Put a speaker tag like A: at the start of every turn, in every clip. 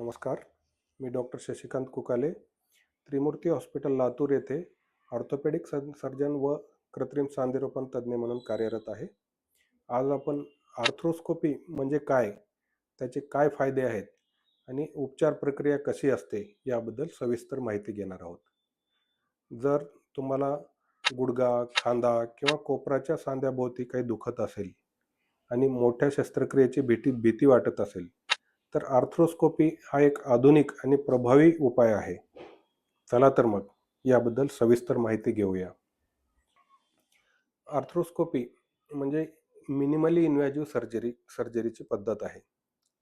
A: नमस्कार. मी doctor Shashikant Kukale Trimurti hospital Latur येथे ऑर्थोपेडिक सर्जन सर्जन व कृत्रिम सांधेरोपण तज्ज्ञ म्हणून कार्यरत आहे. आज आपण आर्थ्रोस्कोपी म्हणजे काय त्याचे काय फायदे आहेत आणि उपचार प्रक्रिया कशी असते याबद्दल सविस्तर माहिती घेणार आहोत. जर तुम्हाला गुडगा खांदा किंवा कोपराच्या सांध्याभोवती काही दुखत असेल आणि मोठ्या शस्त्रक्रियेची भीती भीती वाटत असेल तर आर्थ्रोस्कोपी हा एक आधुनिक आणि प्रभावी उपाय आहे. चला तर मग याबद्दल सविस्तर माहिती घेऊया. आर्थ्रोस्कोपी म्हणजे मिनिमली इन्व्हॅजिव्ह सर्जरी सर्जरीची पद्धत आहे.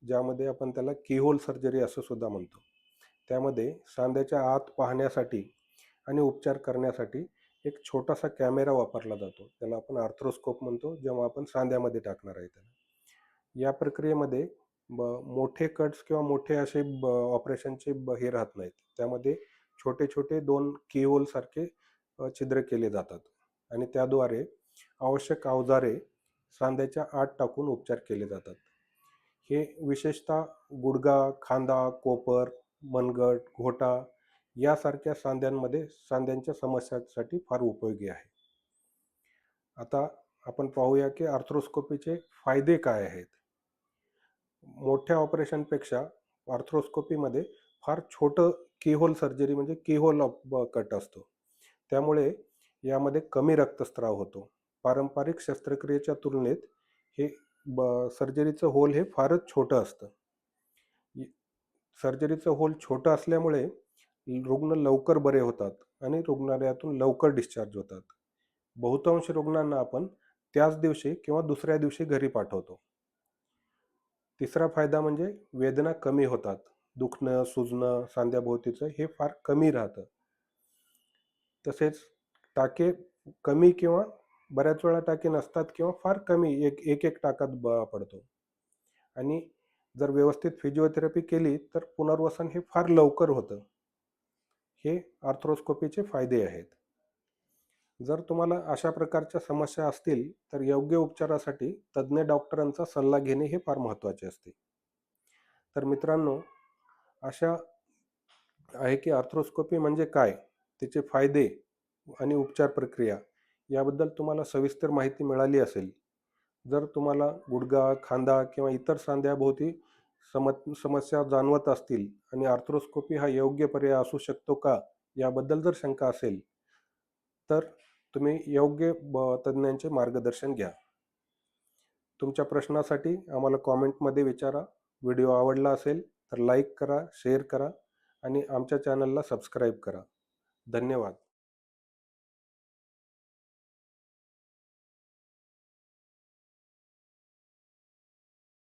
A: ज्यामध्ये आपण त्याला कीहोल सर्जरी असं सुद्धा म्हणतो. त्यामध्ये सांध्याच्या आत पाहण्यासाठी आणि उपचार करण्यासाठी एक छोटासा कॅमेरा वापरला जातो. त्याला आपण आर्थ्रोस्कोप म्हणतो जेव्हा आपण सांध्यामध्ये टाकणार आहे त्याला. या प्रक्रियेमध्ये मोठे कट्स किंवा मोठे असे ब ऑपरेशनचे ब हे राहत नाहीत. त्यामध्ये छोटे छोटे दोन सारखे छिद्र केले जातात. आणि त्याद्वारे आवश्यक अवजारे सांध्याच्या आत टाकून उपचार केले जातात. हे विशेषतः गुडगा खांदा कोपर मनगट घोटा यासारख्या सांध्यांमध्ये सांध्यांच्या समस्यांसाठी फार उपयोगी आहे. आता आपण पाहूया की आर्थ्रोस्कोपीचे फायदे काय आहेत? मोठ्या ऑपरेशनपेक्षा आर्थ्रोस्कोपीमध्ये फार छोटं कीहोल सर्जरी म्हणजे कीहोल कट असतो. त्यामुळे यामध्ये कमी रक्तस्राव होतो. पारंपरिक शस्त्रक्रियेच्या तुलनेत हे ब सर्जरीचं होल हे फारच छोटं असतं. सर्जरीचं होल छोटं असल्यामुळे रुग्ण लवकर बरे होतात आणि रुग्णालयातून लवकर डिस्चार्ज होतात. बहुतांश रुग्णांना आपण त्याच दिवशी किंवा दुसऱ्या दिवशी घरी पाठवतो. तिसरा फायदा म्हणजे वेदना कमी होतात. दुखणं सुजणं सांध्याभोवतीचं हे फार कमी राहतं. तसेच टाके कमी किंवा बऱ्याच वेळा टाके नसतात किंवा फार कमी एक एक एक टाकात ब पडतो. आणि जर व्यवस्थित फिजिओथेरपी केली तर पुनर्वसन हे फार लवकर होतं. हे आर्थ्रोस्कोपीचे फायदे आहेत. जर तुम्हाला अशा प्रकारच्या समस्या असतील तर योग्य उपचारासाठी तज्ज्ञ डॉक्टरांचा सल्ला घेणे हे फार महत्त्वाचे असते. तर मित्रांनो अशा आहे की आर्थ्रोस्कोपी म्हणजे काय? त्याचे फायदे आणि उपचार प्रक्रिया याबद्दल तुम्हाला सविस्तर माहिती मिळाली असेल. जर तुम्हाला गुडगा खांदा किंवा इतर सांध्याभोवती सम समस्या जाणवत असतील आणि आर्थ्रोस्कोपी हा योग्य पर्याय असू शकतो का? याबद्दल जर शंका असेल तर तुम्ही योग्य ब तज्ज्ञांचे मार्गदर्शन घ्या. तुमच्या प्रश्नासाठी आम्हाला कॉमेंटमध्ये विचारा. व्हिडिओ आवडला असेल तर लाईक करा शेअर करा आणि आमच्या चॅनलला सबस्क्राईब करा. धन्यवाद.